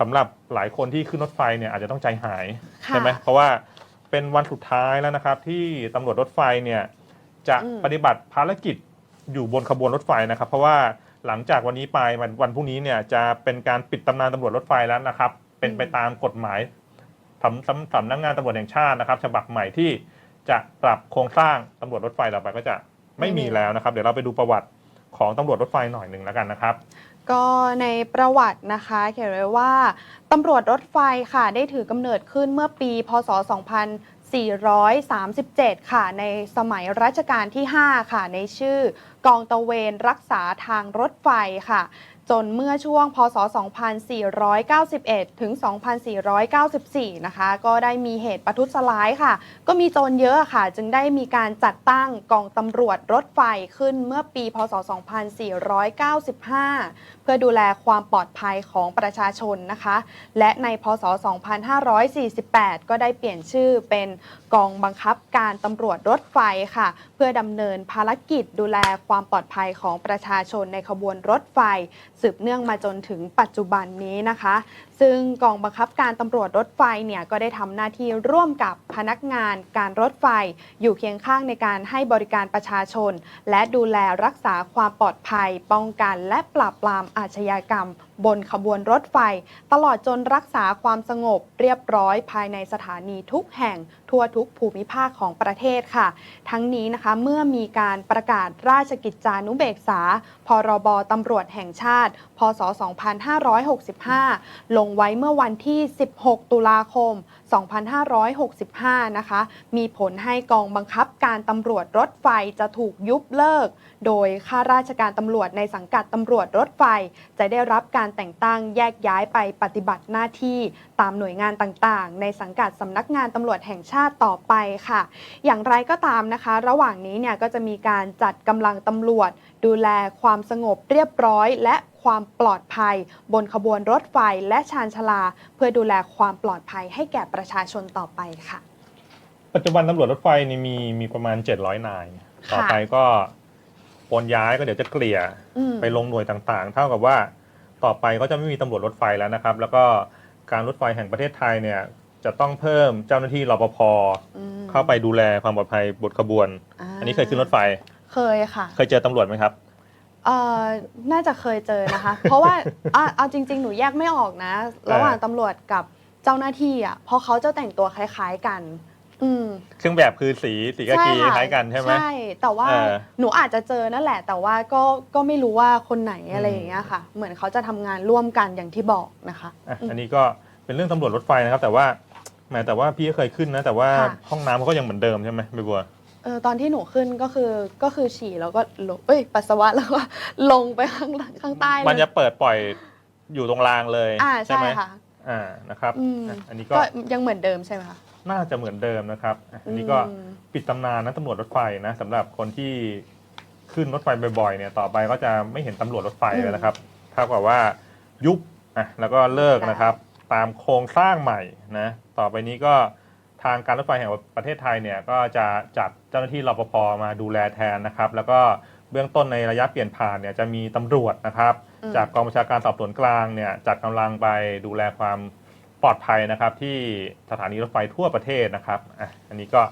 สำหรับหลายคนที่ขึ้นรถไฟเนี่ยอาจจะต้องใจหายค่ะใช่ไหมเพราะว่าเป็นวันสุดท้ายแล้วนะครับ ที่ตำรวจรถไฟเนี่ยจะอืมปฏิบัติภารกิจอยู่บนขบวนรถไฟนะครับ เพราะว่าหลังจากวันนี้ไปวันวันพรุ่งนี้เนี่ยจะเป็นการปิดตำนานตำรวจรถไฟแล้วนะครับ เป็นไปตามกฎหมายสำสำสำนักงานตำรวจแห่งชาตินะครับฉบับใหม่ที่จะปรับโครงสร้างตำรวจรถไฟต่อไปก็จะไม่มีแล้วนะครับ เดี๋ยวเราไปดูประวัติของตำรวจรถไฟหน่อยหนึ่งแล้วกันนะครับ ก็ในประวัตินะคะ เขียนไว้ว่าตำรวจรถไฟค่ะได้ถือกำเนิดขึ้นเมื่อปี พศ 2437 ค่ะ ในสมัยรัชกาลที่ 5 ค่ะ ในชื่อกองตะเวนรักษาทางรถไฟค่ะ จนเมื่อช่วงพศ 2491 ถึง 2494 นะคะ ก็ได้มีเหตุประทุษร้ายค่ะ ก็มีโจรเยอะค่ะ จึงได้มีการจัดตั้งกองตำรวจรถไฟขึ้นเมื่อปี พศ 2495 เพื่อดูแลความปลอดภัยของประชาชนนะคะ และในพศ 2548 ก็ได้เปลี่ยนชื่อเป็นกองบังคับการตำรวจรถไฟค่ะ เพื่อดำเนินภารกิจดูแลความปลอดภัยของประชาชนในขบวนรถไฟ สืบเนื่องมาจนถึงปัจจุบันนี้นะคะ ซึ่งกองบังคับการตำรวจรถไฟเนี่ยก็ได้ทำหน้าที่ร่วมกับพนักงานการรถไฟ อยู่เคียงข้างในการให้บริการประชาชน และดูแลรักษาความปลอดภัย ป้องกันและปราบปรามอาชญากรรม บนขบวนรถไฟ ตลอดจนรักษาความสงบเรียบร้อยภายในสถานีทุกแห่งทั่วทุกภูมิภาคของประเทศค่ะ ทั้งนี้นะคะเมื่อมีการประกาศราชกิจจานุเบกษา พรบตำรวจแห่งชาติ พศ 2565 ลงไว้เมื่อวันที่ 16 ตุลาคม 2565 นะคะ มีผลให้กองบังคับการตำรวจรถไฟจะถูกยุบเลิก โดยข้าราชการตำรวจในสังกัดตำรวจรถไฟ จะได้รับการแต่งตั้งแยกย้ายไปปฏิบัติหน้าที่ ตามหน่วยงานต่างๆ ในสังกัดสำนักงานตำรวจแห่งชาติต่อไปค่ะ อย่างไรก็ตามนะคะ ระหว่างนี้เนี่ยก็จะมีการจัดกำลังตำรวจดูแลความสงบเรียบร้อย และความปลอดภัย บนขบวนรถไฟและชานชาลา เพื่อดูแลความปลอดภัยให้แก่ประชาชนต่อไปค่ะ ปัจจุบันตำรวจรถไฟนี่มีมีประมาณ 700 นาย ต่อไปก็โอนย้ายก็เดี๋ยวจะเกลี่ยอืมไปลงหน่วยต่างๆ เท่ากับว่าต่อไปก็จะไม่มีตำรวจรถไฟแล้วนะครับ แล้วก็การรถไฟแห่งประเทศไทยเนี่ยจะต้องเพิ่มเจ้าหน้าที่รปภอืมเข้าไปดูแลความปลอดภัยบนขบวนาอันนี้เคยขึ้นรถไฟ เคยค่ะเคยเจอตำรวจไหมครับ เอ่อน่าจะเคยเจอนะคะ เพราะว่าอะเอาจริง ๆ หนูแยกไม่ออกนะ ระหว่างตำรวจกับเจ้าหน้าที่อะเพราะเขาจะแต่งตัวคล้าย ๆกัน อืม เครื่องแบบคือสีสีกากีคล้ายกันใช่ไหม ใช่ แต่ว่าเออหนูอาจจะเจอนั่นแหละ แต่ว่าก็ก็ไม่รู้ว่าคนไหนอะไรอย่างเงี้ยค่ะ เหมือนเขาจะทำงานร่วมกันอย่างที่บอกนะคะ อะอันนี้ก็เป็นเรื่องตำรวจรถไฟนะครับ แต่ว่าแหมแต่ว่าพี่ก็เคยขึ้นนะ แต่ว่าค่ะ ห้องน้ำเขาก็ยังเหมือนเดิมใช่ไหมใบบัว เออตอนที่หนูขึ้นก็คือก็คือฉี่แล้วก็ลงเอ้ยปัสสาวะแล้วก็ลงไปข้างล่างข้างใต้เลยมันจะเปิดปล่อยอยู่ตรงรางเลยอ่าใช่ใช่ไหมค่ะ อ่านะครับอืม อะอันนี้ก็ก็ยังเหมือนเดิมใช่ไหมคะน่าจะเหมือนเดิมนะครับอะอันนี้ก็อืมปิดตำนานนะตำรวจรถไฟนะสำหรับคนที่ขึ้นรถไฟบ่อยๆเนี่ยต่อไปก็จะไม่เห็นตำรวจรถไฟเลยนะครับเท่ากับว่ายุบอะแล้วก็เลิกนะครับ ตามโครงสร้างใหม่นะต่อไปนี้ก็ทางการรถไฟแห่งประเทศไทยเนี่ยก็จะจัดเจ้าหน้าที่รปภมาดูแลแทนนะครับ แล้วก็เบื้องต้นในระยะเปลี่ยนผ่านเนี่ยจะมีตำรวจนะครับอืมจากกองบัญชาการสอบสวนกลางเนี่ยจัดกำลังไปดูแลความปลอดภัยนะครับ ที่สถานีรถไฟทั่วประเทศนะครับอะอันนี้ก็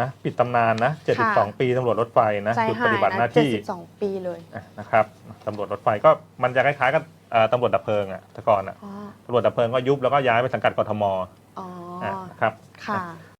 นะปิดตำนานนะ 72 ปีตำรวจรถไฟนะใจหยุดหาปยฏิบัติหนะน้าที่ 72 ปีเลยอะนะครับตำรวจรถไฟก็มันจะคล้ายๆกับเอ่อตำรวจดับเพลิงอะแต่ก่อนอะอ๋อตำรวจดับเพลิงก็ยุบแล้วก็ย้ายไปสังกัดกทมอ๋ออะนะ ครับ ค่ะ